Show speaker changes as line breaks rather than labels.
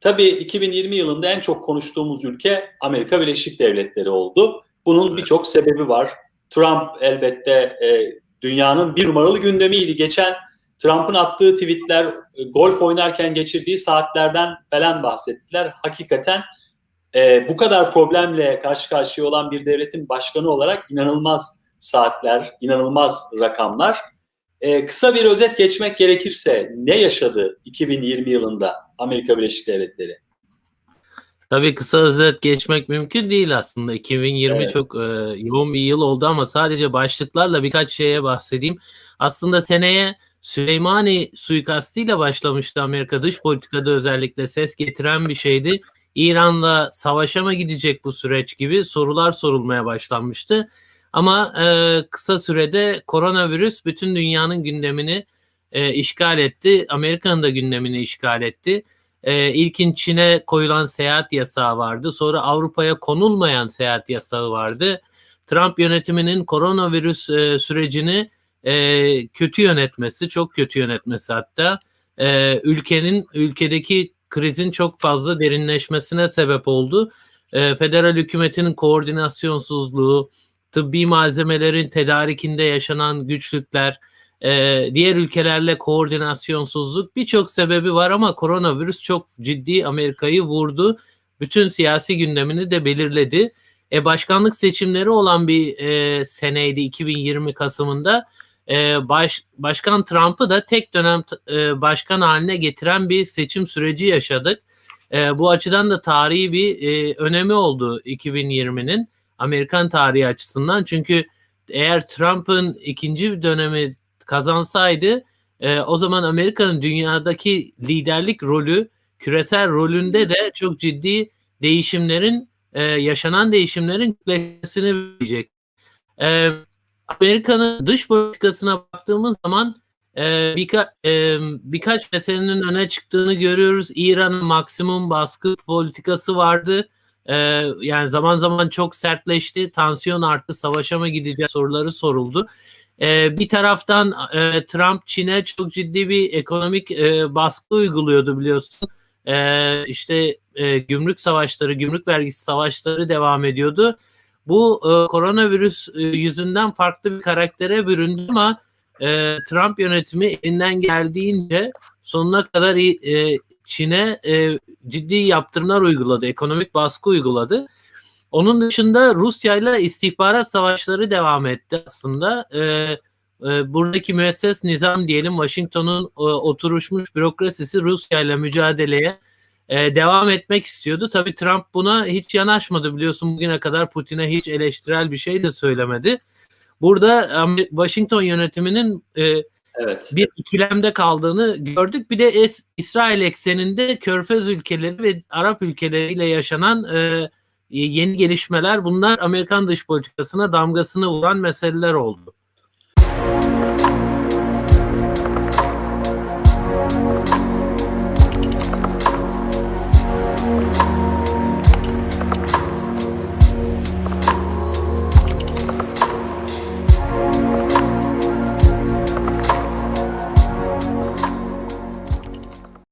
Tabii 2020 yılında en çok konuştuğumuz ülke Amerika Birleşik Devletleri oldu. Bunun birçok sebebi var. Trump elbette e, dünyanın bir numaralı gündemiydi. Geçen Trump'ın attığı tweetler, e, golf oynarken geçirdiği saatlerden falan bahsettiler. Hakikaten e, bu kadar problemle karşı karşıya olan bir devletin başkanı olarak inanılmaz saatler, inanılmaz rakamlar. E, kısa bir özet geçmek gerekirse ne yaşadı 2020 yılında Amerika Birleşik Devletleri?
Tabii kısa özet geçmek mümkün değil aslında. 2020
Evet.
çok e, yoğun bir yıl oldu ama sadece başlıklarla birkaç şeye bahsedeyim. Aslında seneye Süleymani suikastıyla başlamıştı Amerika dış politikada özellikle ses getiren bir şeydi. İran'la savaşa mı gidecek bu süreç gibi sorular sorulmaya başlanmıştı. Ama e, kısa sürede koronavirüs bütün dünyanın gündemini e, işgal etti. Amerika'nın da gündemini işgal etti. E, ilkin Çin'e koyulan seyahat yasağı vardı. Sonra Avrupa'ya konulmayan seyahat yasağı vardı. Trump yönetiminin koronavirüs e, sürecini e, kötü yönetmesi, çok kötü yönetmesi hatta e, ülkenin ülkedeki krizin çok fazla derinleşmesine sebep oldu. E, federal hükümetinin koordinasyonsuzluğu, tıbbi malzemelerin tedarikinde yaşanan güçlükler, e, diğer ülkelerle koordinasyonsuzluk birçok sebebi var ama koronavirüs çok ciddi Amerika'yı vurdu. Bütün siyasi gündemini de belirledi. E, başkanlık seçimleri olan bir e, seneydi 2020 Kasım'ında. E, baş, Başkan Trump'ı da tek dönem e, başkan haline getiren bir seçim süreci yaşadık. E, bu açıdan da tarihi bir e, önemi oldu 2020'nin Amerikan tarihi açısından. Çünkü eğer Trump'ın ikinci dönemi kazansaydı e, o zaman Amerika'nın dünyadaki liderlik rolü küresel rolünde de çok ciddi değişimlerin e, yaşanan değişimlerin kütlesini verecek. E, Amerika'nın dış politikasına baktığımız zaman e, birka, e, birkaç meselenin öne çıktığını görüyoruz. İran'ın maksimum baskı politikası vardı. E, yani zaman zaman çok sertleşti. Tansiyon arttı. Savaşa mı gideceğiz soruları soruldu. E, bir taraftan e, Trump Çin'e çok ciddi bir ekonomik e, baskı uyguluyordu biliyorsun. E, işte e, gümrük savaşları, gümrük vergisi savaşları devam ediyordu. Bu e, koronavirüs e, yüzünden farklı bir karaktere büründü ama e, Trump yönetimi elinden geldiğince sonuna kadar e, Çin'e e, ciddi yaptırımlar uyguladı, ekonomik baskı uyguladı. Onun dışında Rusya ile istihbarat savaşları devam etti aslında. E, e, buradaki müesses nizam diyelim Washington'un e, oturuşmuş bürokrasisi Rusya ile mücadeleye e, devam etmek istiyordu. Tabii Trump buna hiç yanaşmadı biliyorsun bugüne kadar Putin'e hiç eleştirel bir şey de söylemedi. Burada Washington yönetiminin e,
Evet.
bir ikilemde kaldığını gördük. Bir de es, İsrail ekseninde Körfez ülkeleri ve Arap ülkeleriyle yaşanan e, yeni gelişmeler bunlar Amerikan dış politikasına damgasını vuran meseleler oldu.